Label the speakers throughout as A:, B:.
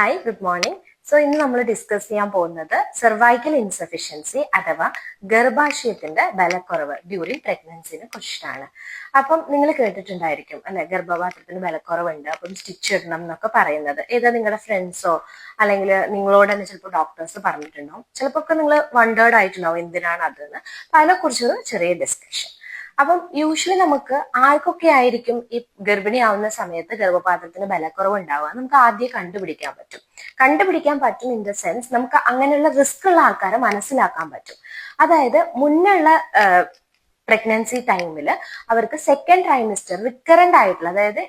A: Hi good morning. So ഇന്ന് നമ്മൾ discuss ചെയ്യാൻ പോകുന്നത് സെർവൈക്കൽ ഇൻസഫിഷ്യൻസി അഥവാ ഗർഭാശയത്തിന്റെ ബലക്കുറവ് ഡ്യൂറിങ് പ്രഗ്നൻസിനെ കുറിച്ചിട്ടാണ്. അപ്പം നിങ്ങൾ കേട്ടിട്ടുണ്ടായിരിക്കും അല്ലെ? ഗർഭപാത്രത്തിന് ബലക്കുറവുണ്ട് അപ്പം സ്റ്റിച്ച് ഇടണം എന്നൊക്കെ പറയുന്നത്. ഏതാ നിങ്ങളുടെ ഫ്രണ്ട്സോ അല്ലെങ്കിൽ നിങ്ങളോട് തന്നെ ചിലപ്പോൾ ഡോക്ടേഴ്സ് പറഞ്ഞിട്ടുണ്ടാവും. ചിലപ്പോൾ ഒക്കെ നിങ്ങൾ വണ്ടേർഡ് ആയിട്ടുണ്ടാവും എന്തിനാണ് അതെന്ന് അതിനെക്കുറിച്ചൊരു ചെറിയ ഡിസ്കഷൻ അപ്പം യൂഷ്വലി നമുക്ക് ആർക്കൊക്കെ ആയിരിക്കും ഈ ഗർഭിണിയാവുന്ന സമയത്ത് ഗർഭപാത്രത്തിന് ബലക്കുറവ് ഉണ്ടാവുക നമുക്ക് ആദ്യം കണ്ടുപിടിക്കാൻ പറ്റും. കണ്ടുപിടിക്കാൻ പറ്റും ഇൻ ദ സെൻസ് നമുക്ക് അങ്ങനെയുള്ള റിസ്ക് ഉള്ള ആൾക്കാരെ മനസ്സിലാക്കാൻ പറ്റും. അതായത് മുന്നുള്ള പ്രഗ്നൻസി ടൈമിൽ അവർക്ക് സെക്കൻഡ് ട്രൈമിസ്റ്റർ റിക്കറന്റ് ആയിട്ടുള്ള അതായത്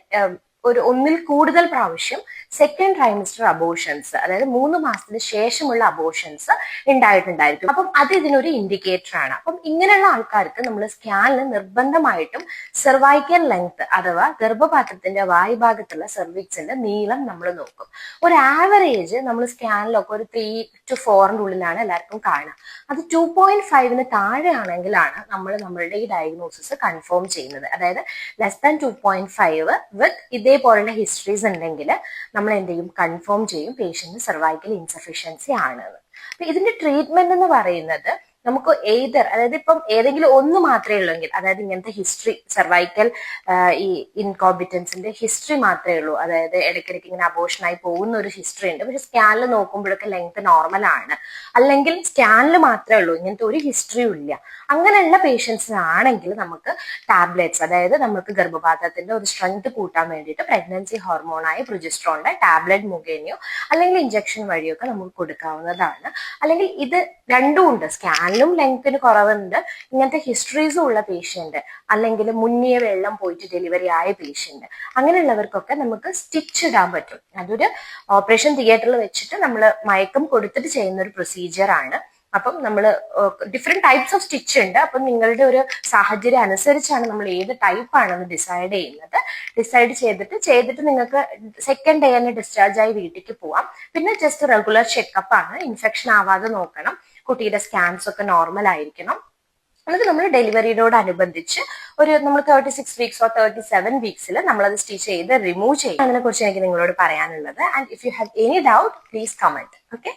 A: ഒരു ഒന്നിൽ കൂടുതൽ പ്രാവശ്യം സെക്കൻഡ് ട്രൈമിസ്റ്റർ അബോഷൻസ് അതായത് മൂന്ന് മാസത്തിന് ശേഷമുള്ള അബോഷൻസ് ഉണ്ടായിട്ടുണ്ടായിരിക്കും. അപ്പം അത് ഇതിനൊരു ഇൻഡിക്കേറ്റർ ആണ്. അപ്പം ഇങ്ങനെയുള്ള ആൾക്കാർക്ക് നമ്മൾ സ്കാനിൽ നിർബന്ധമായിട്ടും സെർവൈക്കൽ ലെങ്ത് അഥവാ ഗർഭപാത്രത്തിന്റെ വായുഭാഗത്തുള്ള സെർവിക്സിന്റെ നീളം നമ്മൾ നോക്കും. ഒരു ആവറേജ് നമ്മൾ സ്കാനിലൊക്കെ ഒരു ത്രീ ടു ഫോറിന്റെ ഉള്ളിലാണ് എല്ലാവർക്കും കാണുക അത് ടു പോയിന്റ് ഫൈവിന് താഴെയാണെങ്കിലാണ് നമ്മൾ നമ്മളുടെ ഈ ഡയഗ്നോസിസ് കൺഫേം ചെയ്യുന്നത്. അതായത് less than two point five with ഇതേപോലുള്ള ഹിസ്റ്ററീസ് ഉണ്ടെങ്കിൽ നമ്മൾ എന്ത് ചെയ്യും? കൺഫേം ചെയ്യും പേഷ്യന്റിന് സെർവൈക്കൽ ഇൻസഫിഷ്യൻസി ആണെന്ന്. അപ്പൊ ഇതിന്റെ ട്രീറ്റ്മെന്റ് എന്ന് പറയുന്നത് നമുക്ക് എയ്തർ അതായത് ഇപ്പം ഏതെങ്കിലും ഒന്ന് മാത്രമേ ഉള്ളെങ്കിൽ അതായത് ഇങ്ങനത്തെ ഹിസ്റ്ററി സർവൈക്കൽ ഈ ഇൻകോമ്പിറ്റൻസിന്റെ ഹിസ്റ്ററി മാത്രമേ ഉള്ളൂ. അതായത് ഇടയ്ക്കിടയ്ക്ക് ഇങ്ങനെ അബോഷനായി പോകുന്ന ഒരു ഹിസ്റ്ററി ഉണ്ട്. പക്ഷെ സ്കാനിൽ നോക്കുമ്പോഴൊക്കെ ലെങ്ത് നോർമൽ ആണ്. അല്ലെങ്കിൽ സ്കാനിൽ മാത്രമേ ഉള്ളൂ. ഇങ്ങനത്തെ ഒരു ഹിസ്റ്ററിയും ഇല്ല. അങ്ങനെയുള്ള പേഷ്യൻസിനാണെങ്കിൽ നമുക്ക് ടാബ്ലറ്റ്സ് അതായത് നമുക്ക് ഗർഭപാത്രത്തിന്റെ ഒരു സ്ട്രെങ്ത് കൂട്ടാൻ വേണ്ടിയിട്ട് പ്രഗ്നൻസി ഹോർമോണായ പ്രൊജസ്ട്രോണിന്റെ ടാബ്ലറ്റ് മുഖേനയോ അല്ലെങ്കിൽ ഇഞ്ചക്ഷൻ വഴിയൊക്കെ നമുക്ക് കൊടുക്കാവുന്നതാണ്. അല്ലെങ്കിൽ ഇത് രണ്ടും ഉണ്ട്. സ്കാനിലും ലെങ്ത്തിന് കുറവുണ്ട്. ഇങ്ങനത്തെ ഹിസ്റ്ററീസ് ഉള്ള പേഷ്യന്റ് അല്ലെങ്കിൽ മുന്നിയ വെള്ളം പോയിട്ട് ഡെലിവറി ആയ പേഷ്യന്റ് അങ്ങനെയുള്ളവർക്കൊക്കെ നമുക്ക് സ്റ്റിച്ച് ഇടാൻ പറ്റും. അതൊരു ഓപ്പറേഷൻ തിയേറ്ററിൽ വെച്ചിട്ട് നമ്മൾ മയക്കം കൊടുത്തിട്ട് ചെയ്യുന്ന ഒരു പ്രൊസീജിയർ ആണ്. അപ്പം നമ്മൾ ഡിഫറെന്റ് ടൈപ്സ് ഓഫ് സ്റ്റിച്ച് ഉണ്ട്. അപ്പം നിങ്ങളുടെ ഒരു സാഹചര്യം അനുസരിച്ചാണ് നമ്മൾ ഏത് ടൈപ്പ് ആണെന്ന് ഡിസൈഡ് ചെയ്യുന്നത്. ഡിസൈഡ് ചെയ്തിട്ട് ചെയ്തിട്ട് നിങ്ങൾക്ക് സെക്കൻഡ് ഡേ തന്നെ ഡിസ്ചാർജ് ആയി വീട്ടിലേക്ക് പോവാം. പിന്നെ ജസ്റ്റ് റെഗുലർ ചെക്കപ്പ് ആണ്. ഇൻഫെക്ഷൻ ആവാതെ നോക്കണം. കുട്ടിയുടെ സ്കാൻസ് ഒക്കെ നോർമൽ ആയിരിക്കണം. എന്നിട്ട് നമ്മൾ ഡെലിവറിയോടനുബന്ധിച്ച് ഒരു നമ്മൾ thirty six or thirty seven വീക്സിൽ നമ്മളത് സ്റ്റിച്ച് ചെയ്ത് റിമൂവ് ചെയ്യും അതിനെ കുറിച്ച് എനിക്ക് നിങ്ങളോട് പറയാനുള്ളത്. And if you have any doubt please comment okay